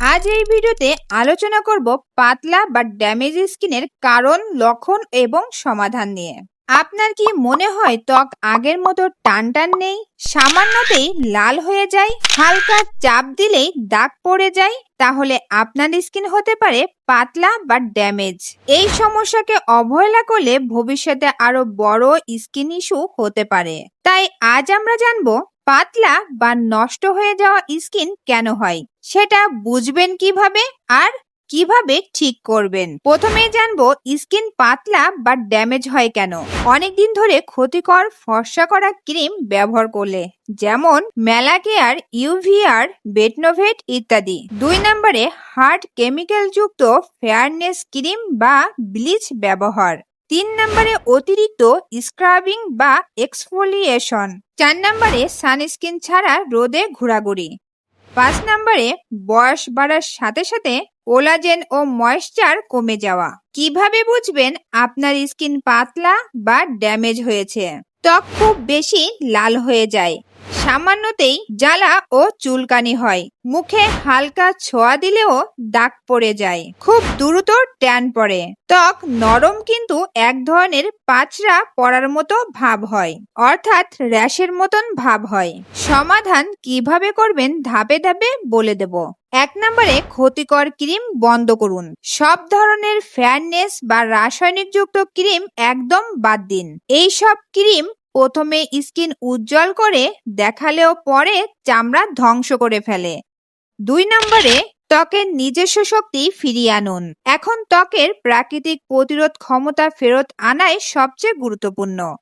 আজ এই ভিডিওতে আলোচনা করব পাতলা বা ড্যামেজ স্কিনের কারণ, লক্ষণ এবং সমাধান নিয়ে। আপনার কি মনে হয় ত্বক আগের মতো টান টান নেই? সামান্যতেই লাল হয়ে যায়, হালকা চাপ দিলেই দাগ পড়ে যায়, তাহলে আপনার স্কিন হতে পারে পাতলা বা ড্যামেজ এই সমস্যাকে অবহেলা করলে ভবিষ্যতে আরও বড় স্কিন ইস্যু হতে পারে। তাই আজ আমরা জানব পাতলা বা নষ্ট হয়ে যাওয়া স্কিন কেন হয়? সেটা বুঝবেন কীভাবে আর কীভাবে ঠিক করবেন? প্রথমে জানব স্কিন পাতলা বা ড্যামেজ হয় কেন? অনেকদিন ধরে ক্ষতিকর ফর্সা করা ক্রিম ব্যবহার করলে, যেমন ম্যালাকেয়ার ইউভিআর বেটনোভেট ইত্যাদি। দুই নম্বরে হার্ড কেমিক্যাল যুক্ত ফেয়ারনেস ক্রিম বা ব্লিচ ব্যবহার। তিন নম্বরে অতিরিক্ত স্ক্রাবিং বা এক্সফোলিয়েশন। চার নম্বরে সানস্ক্রিন ছাড়া রোদে ঘোরাঘুরি। পাঁচ নম্বরে বয়স বাড়ার সাথে সাথে কোলাজেন ও ময়েশ্চার কমে যাওয়া। কীভাবে বুঝবেন আপনার স্কিন পাতলা বা ড্যামেজ হয়েছে? ত্বক খুব বেশি লাল হয়ে যায়। সামান্যতেই জ্বালা ও চুলকানি হয়। মুখে হালকা ছোঁয়া দিলেও দাগ পড়ে যায়। খুব দ্রুত ট্যান পড়ে। ত্বক নরম কিন্তু এক ধরনের পাচরা পড়ার মতো ভাব হয়, অর্থাৎ র্যাশের মতন ভাব হয়। সমাধান কীভাবে করবেন ধাপে ধাপে বলে দেব। এক নম্বরে ক্ষতিকর ক্রিম বন্ধ করুন। সব ধরনের ফেয়ারনেস বা রাসায়নিক যুক্ত ক্রিম একদম বাদ দিন। এই সব ক্রিম প্রথমে স্কিন উজ্জ্বল করে দেখালেও পরে চামড়া ধ্বংস করে ফেলে। দুই নম্বরে, ত্বকের নিজস্ব শক্তি ফিরিয়ে আনুন। এখন ত্বকের প্রাকৃতিক প্রতিরোধ ক্ষমতা ফেরত আনাই সবচেয়ে গুরুত্বপূর্ণ।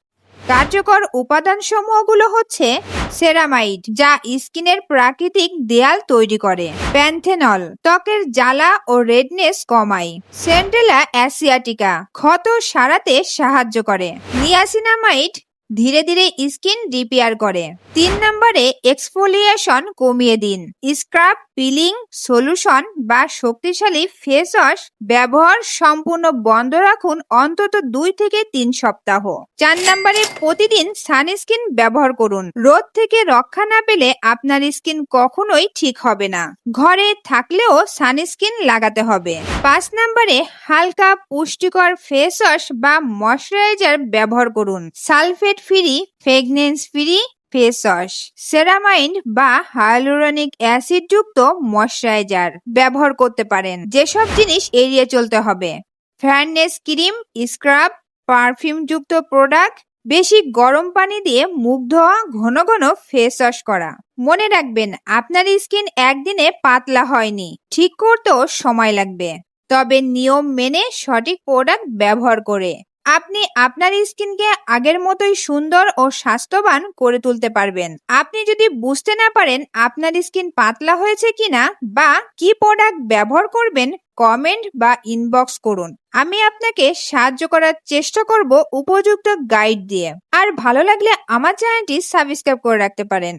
কার্যকর উপাদান সমূহগুলো হচ্ছে সেরামাইড, যা স্কিনের প্রাকৃতিক দেয়াল তৈরি করে। প্যান্থেনল, ত্বকের জ্বালা ও রেডনেস কমায়। সেন্টেলা অ্যাসিয়াটিকা, ক্ষত সারাতে সাহায্য করে। নিয়াসিনামাইড ধীরে ধীরে স্কিন রিপেয়ার করে। তিন নম্বরে এক্সফোলিয়েশন কমিয়ে দিন। স্ক্রাব পিলিং সলিউশন বা শক্তিশালী ফেস ওয়াশ ব্যবহার সম্পূর্ণ বন্ধ রাখুন অন্তত দুই থেকে তিন সপ্তাহ। চার নম্বরে প্রতিদিন সানস্ক্রিন ব্যবহার করুন। রোদ থেকে রক্ষা না পেলে আপনার স্কিন কখনোই ঠিক হবে না। ঘরে থাকলেও সানস্ক্রিন লাগাতে হবে। পাঁচ নম্বরে হালকা পুষ্টিকর ফেস ওয়াশ বা ময়শ্চারাইজার ব্যবহার করুন। Sulphate free, fragrance free face wash ceramide বা হায়ালুরনিক অ্যাসিড যুক্ত ময়শ্চারাইজার ব্যবহার করতে পারেন। যেসব জিনিস এড়িয়ে চলতে হবে। ফেয়ারনেস ক্রিম, স্ক্রাব, পারফিউম যুক্ত প্রোডাক্ট, বেশি গরম পানি দিয়ে মুখ ধোয়া, ঘন ঘন ফেস ওয়াশ করা। মনে রাখবেন, আপনার স্কিন একদিনে পাতলা হয়নি, ঠিক করতেও সময় লাগবে। তবে নিয়ম মেনে সঠিক প্রোডাক্ট ব্যবহার করে। আপনি আপনার স্কিনকে আগের মতোই সুন্দর ও স্বাস্থ্যবান করে তুলতে পারবেন। আপনি যদি বুঝতে না পারেন আপনার স্কিন পাতলা হয়েছে কিনা বা কি প্রোডাক্ট ব্যবহার করবেন কমেন্ট বা ইনবক্স করুন। আমি আপনাকে সাহায্য করার চেষ্টা করব উপযুক্ত গাইড দিয়ে। আর ভালো লাগলে আমার চ্যানেলটি সাবস্ক্রাইব করে রাখতে পারেন।